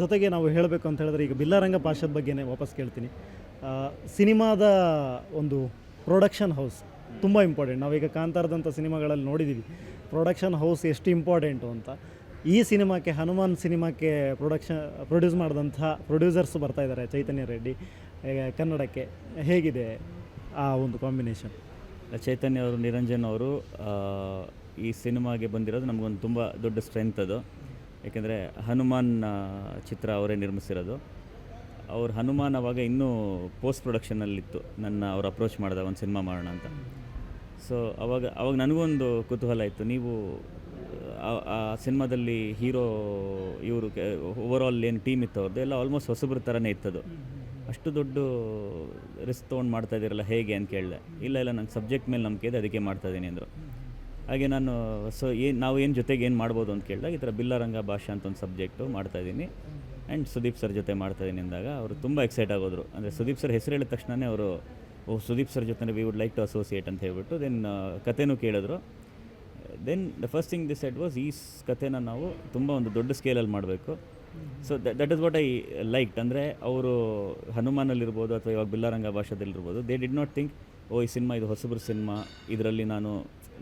ಜೊತೆಗೆ ನಾವು ಹೇಳಬೇಕು ಅಂತ ಹೇಳಿದ್ರೆ ಈಗ ಬಿಲ್ಲಾರಂಗ ಪಾಶದ ಬಗ್ಗೆನೇ ವಾಪಸ್ ಕೇಳ್ತೀನಿ. ಸಿನಿಮಾದ ಒಂದು ಪ್ರೊಡಕ್ಷನ್ ಹೌಸ್ ತುಂಬ ಇಂಪಾರ್ಟೆಂಟ್ ನಾವೀಗ ಕಾಂತಾರದಂಥ ಸಿನಿಮಾಗಳಲ್ಲಿ ನೋಡಿದ್ದೀವಿ ಪ್ರೊಡಕ್ಷನ್ ಹೌಸ್ ಎಷ್ಟು ಇಂಪಾರ್ಟೆಂಟು ಅಂತ. ಈ ಸಿನಿಮಾಕ್ಕೆ, ಹನುಮಾನ್ ಸಿನಿಮಾಕ್ಕೆ ಪ್ರೊಡಕ್ಷನ್ ಪ್ರೊಡ್ಯೂಸ್ ಮಾಡಿದಂಥ ಪ್ರೊಡ್ಯೂಸರ್ಸ್ ಬರ್ತಾ ಇದ್ದಾರೆ. ಚೈತನ್ಯ ರೆಡ್ಡಿ ಕನ್ನಡಕ್ಕೆ. ಹೇಗಿದೆ ಆ ಒಂದು ಕಾಂಬಿನೇಷನ್ ಚೈತನ್ಯ ಅವರು, ನಿರಂಜನ್ ಅವರು ಈ ಸಿನಿಮಾಗೆ ಬಂದಿರೋದು ನಮಗೊಂದು ತುಂಬ ದೊಡ್ಡ ಸ್ಟ್ರೆಂತ್ ಅದು. ಏಕೆಂದರೆ ಹನುಮಾನ್ ಚಿತ್ರ ಅವರೇ ನಿರ್ಮಿಸಿರೋದು. ಅವ್ರ ಹನುಮಾನ್ ಅವಾಗ ಇನ್ನೂ ಪೋಸ್ಟ್ ಪ್ರೊಡಕ್ಷನಲ್ಲಿತ್ತು ನನ್ನ ಅವ್ರು ಅಪ್ರೋಚ್ ಮಾಡಿದ, ಒಂದು ಸಿನಿಮಾ ಮಾಡೋಣ ಅಂತ. ಸೊ ಅವಾಗ ಅವಾಗ ನನಗೊಂದು ಕುತೂಹಲ ಇತ್ತು. ನೀವು, ಆ- ಸಿನಿಮಾದಲ್ಲಿ ಹೀರೋ ಇವರು ಓವರ್ ಆಲ್ ಏನು ಟೀಮ್ ಇತ್ತು ಅವ್ರದ್ದು ಎಲ್ಲ ಆಲ್ಮೋಸ್ಟ್ ಹೊಸಬ್ರ ಥರನೇ ಇತ್ತದು. ಅಷ್ಟು ದೊಡ್ಡ ರಿಸ್ಕ್ ತೊಗೊಂಡು ಮಾಡ್ತಾ ಇದ್ದೀರಲ್ಲ, ಹೇಗೆ ಅಂತ ಕೇಳಿದೆ. ಇಲ್ಲ ಇಲ್ಲ, ನಂಗೆ ಸಬ್ಜೆಕ್ಟ್ ಮೇಲೆ ನಂಬಿಕೆ ಇದೆ, ಅದಕ್ಕೆ ಮಾಡ್ತಾ ಇದ್ದೀನಿ ಅಂದರು. ಹಾಗೆ ನಾನು ಸೊ ಏನು, ನಾವು ಏನು ಜೊತೆಗೆ ಏನು ಮಾಡ್ಬೋದು ಅಂತ ಕೇಳಿದಾಗ ಈ ಥರ ಬಿಲ್ಲರಂಗ ಭಾಷೆ ಅಂತ ಒಂದು ಸಬ್ಜೆಕ್ಟು ಮಾಡ್ತಾಯಿದ್ದೀನಿ ಆ್ಯಂಡ್ ಸುದೀಪ್ ಸರ್ ಜೊತೆ ಮಾಡ್ತಾಯಿದ್ದೀನಿ ಅಂದಾಗ ಅವರು ತುಂಬ ಎಕ್ಸೈಟ್ ಆಗೋದ್ರು. ಅಂದರೆ ಸುದೀಪ್ ಸರ್ ಹೆಸರು ಹೇಳಿದ ತಕ್ಷಣವೇ ಅವರು, ಓ, ಸುದೀಪ್ ಸರ್ ಜೊತೆ we would like to associate ಅಂತ ಹೇಳ್ಬಿಟ್ಟು ದೆನ್ ಕಥೆನೂ ಕೇಳಿದ್ರು. Then the first thing decide was ಈ ಕಥೆನ ನಾವು ತುಂಬ ಒಂದು ದೊಡ್ಡ ಸ್ಕೇಲಲ್ಲಿ ಮಾಡಬೇಕು. So that is what I liked ಅಂದರೆ ಅವರು ಹನುಮಾನಲ್ಲಿರ್ಬೋದು ಅಥವಾ ಇವಾಗ ಬಿಲ್ಲಾರಂಗ ಭಾಷೆದಲ್ಲಿರ್ಬೋದು they did not think oh, ಈ ಸಿನಿಮಾ, ಇದು ಹೊಸಬ್ರ ಸಿನಿಮಾ, ಇದರಲ್ಲಿ ನಾನು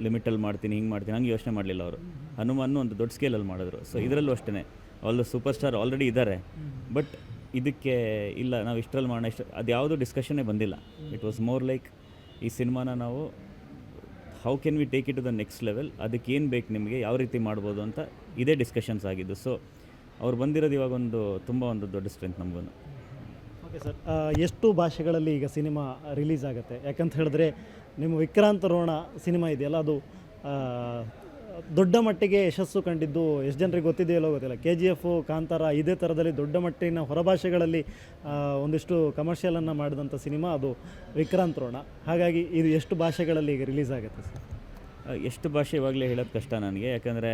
ಲಿಮಿಟಲ್ಲಿ ಮಾಡ್ತೀನಿ, ಹಿಂಗೆ ಮಾಡ್ತೀನಿ, ಹಂಗೆ ಯೋಚನೆ ಮಾಡಲಿಲ್ಲ ಅವರು. ಹನುಮಾನು ಒಂದು ದೊಡ್ಡ ಸ್ಕೇಲಲ್ಲಿ ಮಾಡಿದ್ರು. ಸೊ ಇದರಲ್ಲೂ ಅಷ್ಟೇ ಆಲ್ ಸೂಪರ್ ಸ್ಟಾರ್ ಆಲ್ರೆಡಿ ಇದ್ದಾರೆ ಬಟ್ ಇದಕ್ಕೆ ಇಲ್ಲ, ನಾವು ಇಷ್ಟರಲ್ಲಿ ಮಾಡೋಣ ಇಷ್ಟ ಅದು ಯಾವುದೂ ಡಿಸ್ಕಷನ್ನೇ ಬಂದಿಲ್ಲ. ಇಟ್ ವಾಸ್ ಮೋರ್ ಲೈಕ್ ಈ ಸಿನಿಮಾನ ನಾವು how can we take it to the next level ಅದಕ್ಕೆ ಏನು ಬೇಕು ನಿಮಗೆ, ಯಾವ ರೀತಿ ಮಾಡ್ಬೋದು ಅಂತ ಇದೇ ಡಿಸ್ಕಷನ್ಸ್ ಆಗಿದ್ದು. ಸೊ ಅವ್ರು ಬಂದಿರೋದು ಇವಾಗ ಒಂದು, ತುಂಬ ಒಂದು ದೊಡ್ಡ ಸ್ಟ್ರೆಂತ್ ನಮಗೊಂದು ಓಕೆ ಸರ್ ಎಷ್ಟು ಭಾಷೆಗಳಲ್ಲಿ ಈಗ ಸಿನಿಮಾ ರಿಲೀಸ್ ಆಗುತ್ತೆ? ಯಾಕಂತ ಹೇಳಿದ್ರೆ ನಿಮ್ಮ ವಿಕ್ರಾಂತ ರೋಣ ಸಿನಿಮಾ ಇದೆಯಲ್ಲ, ಅದು ದೊಡ್ಡ ಮಟ್ಟಿಗೆ ಯಶಸ್ಸು ಕಂಡಿದ್ದು ಎಷ್ಟು ಜನರಿಗೆ ಗೊತ್ತಿದೆಯಲ್ಲೋ ಗೊತ್ತಿಲ್ಲ. ಕೆ ಜಿ ಎಫು ಕಾಂತಾರ, ಇದೇ ಥರದಲ್ಲಿ ದೊಡ್ಡ ಮಟ್ಟಿನ ಹೊರಭಾಷೆಗಳಲ್ಲಿ ಒಂದಿಷ್ಟು ಕಮರ್ಷಿಯಲನ್ನು ಮಾಡಿದಂಥ ಸಿನಿಮಾ ಅದು ವಿಕ್ರಾಂತ್ ರೋಣ ಹಾಗಾಗಿ ಇದು ಎಷ್ಟು ಭಾಷೆಗಳಲ್ಲಿ ಈಗ ರಿಲೀಸ್ ಆಗುತ್ತೆ ಸರ್? ಎಷ್ಟು ಭಾಷೆ ಇವಾಗಲೇ ಹೇಳೋದು ಕಷ್ಟ ನನಗೆ. ಯಾಕಂದರೆ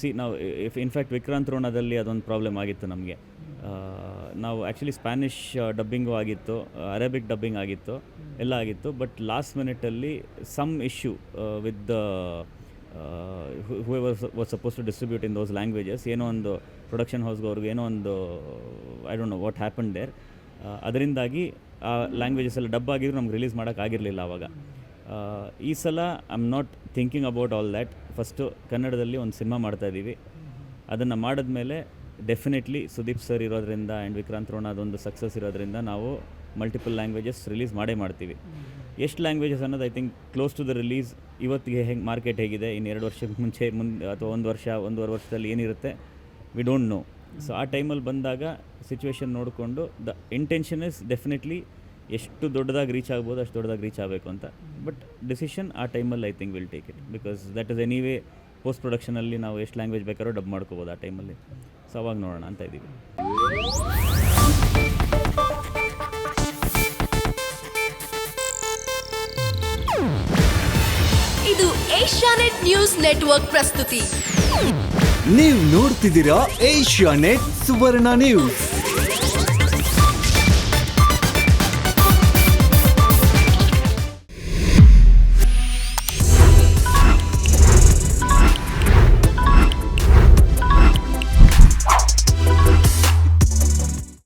ಸಿ ನಾವು ಇಫ್ ಇನ್ಫ್ಯಾಕ್ಟ್ ವಿಕ್ರಾಂತ್ ರೋಣದಲ್ಲಿ ಅದೊಂದು ಪ್ರಾಬ್ಲಮ್ ಆಗಿತ್ತು ನಮಗೆ. ನಾವು ಆ್ಯಕ್ಚುಲಿ ಸ್ಪ್ಯಾನಿಷ್ ಡಬ್ಬಿಂಗು ಆಗಿತ್ತು ಅರೇಬಿಕ್ ಡಬ್ಬಿಂಗ್ ಆಗಿತ್ತು, ಎಲ್ಲ ಆಗಿತ್ತು but last ಮಿನಿಟಲ್ಲಿ some issue with the whoever was suppose to distribute in those languages ಏನೋ ಒಂದು ಪ್ರೊಡಕ್ಷನ್ ಹೌಸ್ಗೆ ಅವ್ರಿಗೆ ಏನೋ ಒಂದು I don't know what happen there ಅದರಿಂದಾಗಿ ಆ ಲ್ಯಾಂಗ್ವೇಜಸ್ ಎಲ್ಲ ಡಬ್ ಆಗಿದ್ರು, ನಮ್ಗೆ ರಿಲೀಸ್ ಮಾಡೋಕ್ಕಾಗಿರಲಿಲ್ಲ ಆವಾಗ ಈ ಸಲ I am not thinking about all that first ಕನ್ನಡದಲ್ಲಿ ಒಂದು ಸಿನಿಮಾ ಮಾಡ್ತಾ ಇದ್ದೀವಿ. ಅದನ್ನು ಮಾಡಿದ್ಮೇಲೆ ಡೆಫಿನೆಟ್ಲಿ ಸುದೀಪ್ ಸರ್ ಇರೋದ್ರಿಂದ ಆ್ಯಂಡ್ ವಿಕ್ರಾಂತ್ ರೋಣ ಅದೊಂದು ಸಕ್ಸಸ್ ಇರೋದ್ರಿಂದ ನಾವು ಮಲ್ಟಿಪಲ್ ಲ್ಯಾಂಗ್ವೇಜಸ್ ರಿಲೀಸ್ ಮಾಡೇ ಮಾಡ್ತೀವಿ. ಎಷ್ಟು ಲ್ಯಾಂಗ್ವೇಜಸ್ ಅನ್ನೋದು I think close to the release ಇವತ್ತಿಗೆ ಹೆಂಗೆ ಮಾರ್ಕೆಟ್ ಹೇಗಿದೆ ಇನ್ನು ಎರಡು ವರ್ಷಕ್ಕೆ ಮುಂಚೆ ಮುಂದೆ ಅಥವಾ ಒಂದು ವರ್ಷ ಒಂದೂವರೆ ವರ್ಷದಲ್ಲಿ ಏನಿರುತ್ತೆ ವಿ ಡೋಂಟ್ ನೋ ಸೊ ಆ ಟೈಮಲ್ಲಿ ಬಂದಾಗ ಸಿಚುವೇಶನ್ ನೋಡಿಕೊಂಡು ದ ಇಂಟೆನ್ಷನ್ ಇಸ್ ಡೆಫಿನೆಟ್ಲಿ ಎಷ್ಟು ದೊಡ್ಡದಾಗಿ ರೀಚ್ ಆಗ್ಬೋದು ಅಷ್ಟು ದೊಡ್ಡದಾಗಿ ರೀಚ್ ಆಗಬೇಕು ಅಂತ. ಬಟ್ ಡಿಸಿಷನ್ ಆ ಟೈಮಲ್ಲಿ I think will take it because that is anyway post ಪ್ರೊಡಕ್ಷನಲ್ಲಿ ನಾವು ಎಷ್ಟು ಲ್ಯಾಂಗ್ವೇಜ್ ಬೇಕಾದ್ರೂ ಡಬ್ ಮಾಡ್ಕೋಬೋದು ಆ ಟೈಮಲ್ಲಿ ಸೊ ಅವಾಗ ನೋಡೋಣ ಅಂತ ಇದ್ದೀವಿ. ಇದು ಏಷ್ಯಾನೆಟ್ ನ್ಯೂಸ್ ನೆಟ್ವರ್ಕ್ ಪ್ರಸ್ತುತಿ. ನೀವು ನೋಡ್ತಿದ್ದೀರಾ ಏಷ್ಯಾ ನೆಟ್ ಸುವರ್ಣ ನ್ಯೂಸ್.